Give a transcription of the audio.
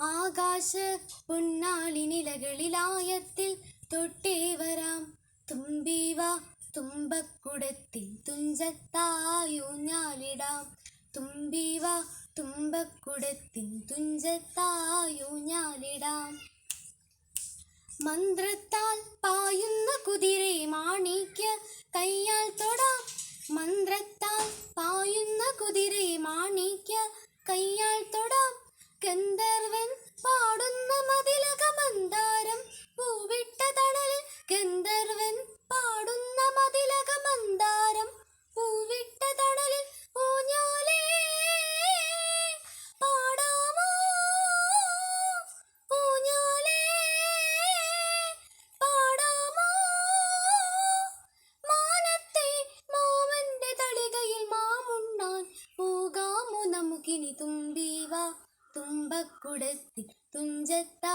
ആകാശ പൊന്നാലിനിലകളിലായത്തിൽ തൊട്ടേ വരാം. തുമ്പിവ തുമ്പക്കുടത്തിൽ തുഞ്ചത്തായൂഞ്ഞാലിടാം തുമ്പിവ തുമ്പക്കുടത്തിൽ തുഞ്ചത്തായൂഞ്ഞാലിടാം മന്ത്രത്താൽ പായുന്ന കുതിരെ മാണിക്യ കയ്യാൽ തൊടാം. മന്ത്രത്താൽ പായുന്ന കുതിരെ മാണിക്യ കയ്യാൽ തൊടാം. ഗന്ധർവൻ തുമ്പക്കുടത്തി തുഞ്ചത്താ